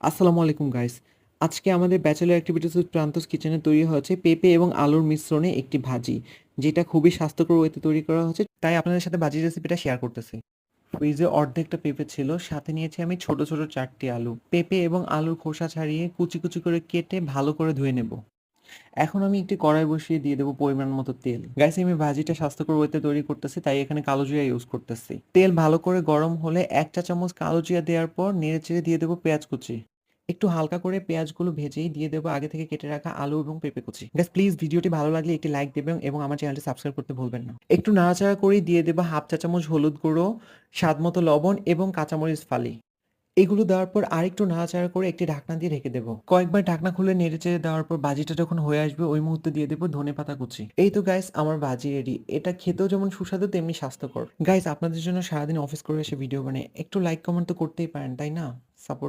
আসসালামু আলাইকুম গাইস আজকে আমাদের ব্যাচেলর অ্যাক্টিভিটিস উইথ প্রান্তস কিচেনে তৈরি হয়েছে পেঁপে এবং আলুর মিশ্রণে একটি ভাজি, যেটা খুবই স্বাস্থ্যকর ওয়েতে তৈরি করা হয়েছে। তাই আপনাদের সাথে ভাজির রেসিপিটা শেয়ার করতেছি। ফ্রিজে অর্ধেকটা পেঁপে ছিল, সাথে নিয়েছি আমি ছোট ছোট চারটি আলু। পেঁপে এবং আলুর খোসা ছাড়িয়ে কুচি কুচি করে কেটে ভালো করে ধুয়ে নেব। এখন আমি একটি কড়াই বসিয়ে দিয়ে দেবো পরিমাণ মতো তেল। গাইস আমি ভাজিটা স্বাস্থ্যকর ওয়েতে তৈরি করতেছি, তাই এখানে কালো জিরা ইউজ করতেছি। তেল ভালো করে গরম হলে এক চা চামচ কালো জিরা দেওয়ার পর নেড়ে চেড়ে দিয়ে দেবো পেঁয়াজ কুচি। একটু হালকা করে পেঁয়াজগুলো ভেজেই দিয়ে দেবো। আগে থেকে কেটে রাখা আলু এবং পেঁপে কুচি। গাইস প্লিজ ভিডিওটি ভালো লাগলে একটি লাইক দেবেন এবং আমার চ্যানেলটি সাবস্ক্রাইব করতে ভুলবেন না। একটু নাড়াচাড়া করে দিয়ে দেবো হাফ চা চামচ হলুদ গুঁড়ো, স্বাদ মতো লবণ এবং কাঁচামরিচ ফালি। এগুলো দেওয়ার পর আরেকটু নাড়াচাড়া করে একটি ঢাকনা দিয়ে ঢেকে দেবো। কয়েকবার ঢাকনা খুলে নেড়ে চেড়ে দেওয়ার পর ভাজিটা যখন হয়ে আসবে, ওই মুহূর্তে দিয়ে দেবো ধনে পাতা কুচি। এই তো গাইস আমার ভাজি রেডি এটা খেতেও যেমন সুস্বাদু, তেমনি স্বাস্থ্যকর। গাইস আপনাদের জন্য সারাদিন অফিস করে এসে ভিডিও বানাই। একটু লাইক কমেন্ট তো করতেই পারেন, তাই না? সাপোর্ট